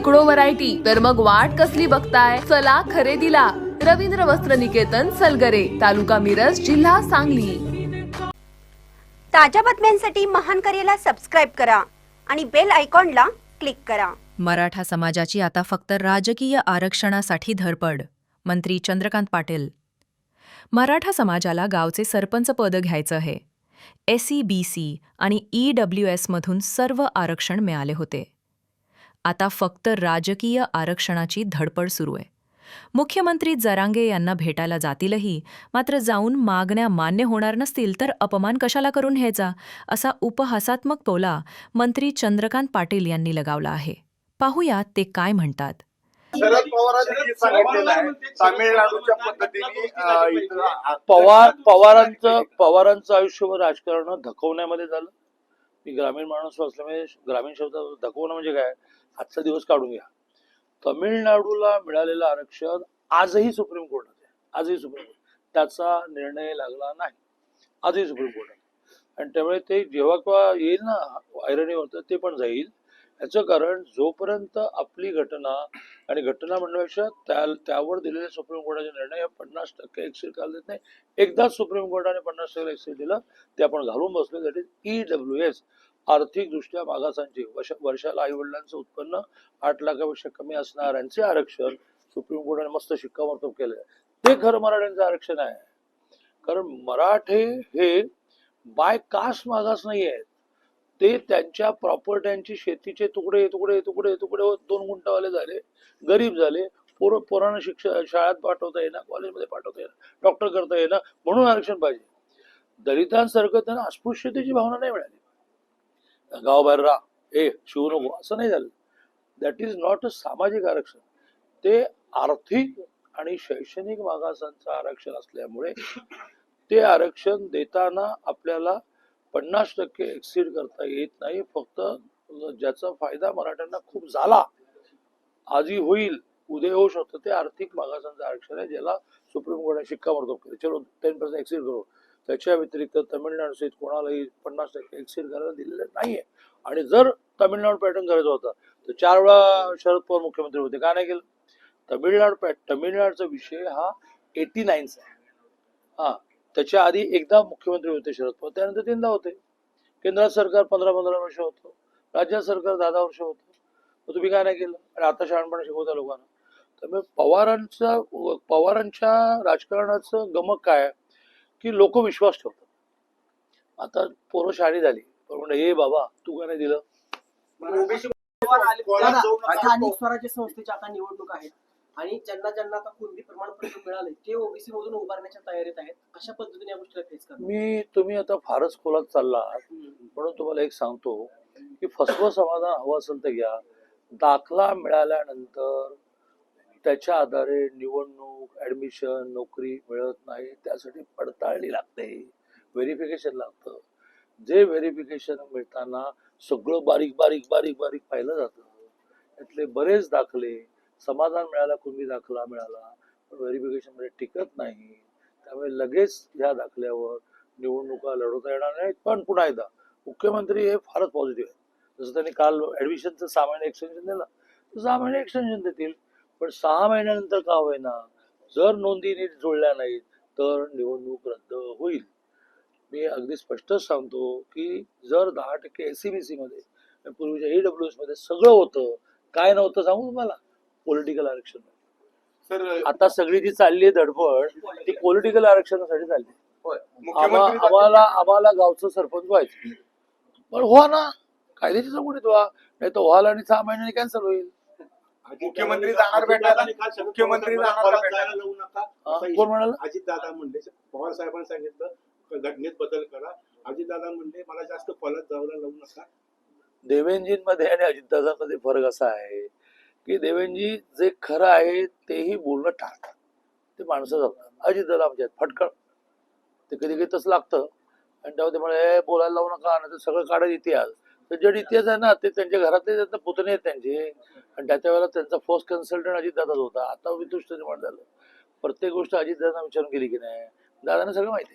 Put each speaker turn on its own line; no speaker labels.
शेकडो व्हरायटी तर मग वाट कसली बघताय? चला खरेदीला. रवींद्र वस्त्र निकेतन सलगरे तालुका मिरज जिल्हा सांगली.
ताज्या बातम्यांसाठी महान करेला सबस्क्राईब करा आणि बेल आयकॉनला क्लिक करा.
मराठा समाजाची आता फक्त राजकीय आरक्षणासाठी धडपड मंत्री चंद्रकांत पाटील. मराठा समाजाला गावचे सरपंच पद घ्यायचं आहे. एसई बी सी आणि ई डब्ल्यू एसमधून सर्व आरक्षण मिळाले होते. आता फक्त राजकीय आरक्षणाची धडपड सुरू आहे. मुख्यमंत्री जरांगे यांना भेटायला जातीलही मात्र जाऊन मागण्या मान्य होणार नसतील तर अपमान कशाला करून घ्यायचा? असा उपहासात्मक टोला मंत्री चंद्रकांत पाटील यांनी लगावला आहे. पाहूया ते काय म्हणतात.
शरद पवारांनी सांगितलेलं आहे तामिळनाडूच्या पद्धतीने
पवार पवारांचं पवारांचं आयुष्यभर राजकारण धकवण्यामध्ये झालं. मी ग्रामीण माणूस असल्यामुळे ग्रामीण शब्द धकवणं म्हणजे काय? आजचा दिवस काढून घ्या. तमिळनाडूला मिळालेलं आरक्षण आजही सुप्रीम कोर्टात आहे. आजही सुप्रीम कोर्ट त्याचा निर्णय लागला नाही. आजही सुप्रीम कोर्टात आणि त्यामुळे ते जेव्हा केव्हा येईल ना ऐरणी होतं ते पण जाईल. याचं कारण जोपर्यंत आपली घटना आणि घटना म्हणण्यापेक्षा त्या त्यावर दिलेले सुप्रीम कोर्टाचे निर्णय पन्नास टक्के एक्सीड काल देत नाही. एकदाच सुप्रीम कोर्टाने पन्नास टक्के एक्सीड दिलं ते आपण घालून बसलो that is E W S आर्थिकदृष्ट्या मागासांचे वर्ष वर्षाला आईवडिलांचं उत्पन्न आठ लाखापेक्षा कमी असणाऱ्यांचे आरक्षण सुप्रीम कोर्टाने मस्त शिक्कामोर्तब केलं ते खरं मराठ्यांचं आरक्षण आहे. कारण मराठे हे बाय कास्ट मागास नाही आहेत ते त्यांच्या प्रॉपर्ट्यांची शेतीचे तुकडे तुकडे तुकडे तुकडे होत दोन गुंटावाले झाले गरीब झाले. पोर पोरांना शिक्षण शाळेत पाठवता येणार कॉलेजमध्ये पाठवता येणार डॉक्टर करता येणार म्हणून आरक्षण पाहिजे. दलितांसारखं त्यांना अस्पृश्यतेची भावना नाही मिळाली. गावाबाहेर राहा. ए शिवू नको. असं नाही झालं. दॅट इज नॉट अ सामाजिक आरक्षण. ते आर्थिक आणि शैक्षणिक मागासांचं आरक्षण असल्यामुळे ते आरक्षण देताना आपल्याला पन्नास टक्के एक्सीड करता येत नाही. फक्त ज्याचा फायदा मराठ्यांना खूप झाला आजही होईल उद्या होऊ शकतं ते आर्थिक मागासांचं आरक्षण आहे ज्याला सुप्रीम कोर्टाने शिक्कामोर्तब केले. चलो टेन पर्सेंट एक्सीड करू. त्याच्या व्यतिरिक्त तमिळनाडू सहित कोणालाही पन्नास टक्के एक्सेल करायला दिलेलं नाहीये. आणि जर तमिळनाडू पॅटर्न करायचा होता तर चार वेळा शरद पवार मुख्यमंत्री होते. का नाही केलं? तमिळनाडू पॅट तमिळनाडूचा विषय हा एटी नाईनचा आहे. हा त्याच्या आधी एकदा मुख्यमंत्री होते शरद पवार त्यानंतर तीनदा होते. केंद्रात सरकार पंधरा पंधरा वर्ष होतं राज्य सरकार दहा दहा वर्ष होतं. मग तुम्ही काय नाही केलं? आणि आता शहाणपणा शिकवता लोकांना. त्यामुळे पवारांचा पवारांच्या राजकारणाचं गमक काय? आहे? की लोक विश्वास ठेवतात. आता पोरं शाळी झाली पण म्हणलं हे बाबा तू का नाही दिलं.
स्थानिक स्वराज्य संस्थेच्या आता निवडणूक आहेत. आणि ज्यांना ज्यांना आता कुणबी प्रमाणपत्र मिळाले ते ओबीसी मधून उभारण्याच्या तयारीत आहेत. अशा पद्धतीने या गोष्टीला फेस करणार.
मी तुम्ही आता फारच खोलात चालला. म्हणून तुम्हाला एक सांगतो की फसवं समाधान हवं असेल तर घ्या. दाखला मिळाल्यानंतर त्याच्या आधारे निवडणूक ऍडमिशन नोकरी मिळत नाही त्यासाठी पडताळणी लागते. व्हेरिफिकेशन लागतं. जे व्हेरिफिकेशन मिळताना सगळं बारीक बारीक बारीक बारीक पाहिलं जातं. त्यातले बरेच दाखले समाधान मिळाला कुणबी दाखला मिळाला पण व्हेरिफिकेशनमध्ये टिकत नाही. त्यामुळे लगेच ह्या दाखल्यावर निवडणुका लढवता येणार नाहीत पण पुन्हा एकदा मुख्यमंत्री हे फारच पॉझिटिव्ह आहे जसं त्यांनी काल ऍडमिशनचं सहा महिने एक्सटेन्शन दिलं. तर सहा महिने एक्सटेन्शन देतील. पण सहा महिन्यानंतर का होईना जर नोंदी नीट जुळल्या नाहीत तर निवडणूक रद्द होईल. मी अगदी स्पष्टच सांगतो की जर दहा टक्के एसीबीसी मध्ये पूर्वीच्या ईडब्ल्यू एसमध्ये सगळं होतं काय नव्हतं सांगू तुम्हाला? पॉलिटिकल आरक्षण. आता सगळी जी चालली आहे धडपड ती पॉलिटिकल आरक्षणासाठी चालली आम्हाला आम्हाला गावचं सरपंच व्हायचं. पण व्हा ना कायद्याची चौकटीत व्हा. नाही तर व्हाल आणि सहा महिन्यांनी कॅन्सल होईल.
मुख्यमंत्री जाणार भेटायला. मुख्यमंत्री जाणार भेटायला.
जाऊ नका.
कोण म्हणाल?
अजित दादा म्हणले पवार साहेबांनी सांगितलं घटनेत बदल करा. अजित दादा म्हणले मला जास्त फलत जायला लावू नका.
देवेंजींमध्ये आणि अजितदादांमध्ये फरक असा आहे की देवेंजी जे खरं आहे तेही बोलणं टाळतात. ते माणसं जपतात अजित दादा आमच्या आहेत, फटकळ. ते कधी कधी तसं लागतं. आणि तेव्हा ते म्हणे बोलायला लावू नका नाही सगळं काढत इतिहास. तर जे इतिहास आहे ना ते त्यांच्या घरातले त्यांना पुतणे आहेत त्यांचे. आणि त्याच्या वेळेला त्यांचा फर्स्ट कन्सल्टंट अजितदादाच होता. आता वितुष्ट निर्माण झालं. प्रत्येक गोष्ट अजित विचारून केली की नाही? दादाने सगळं माहिती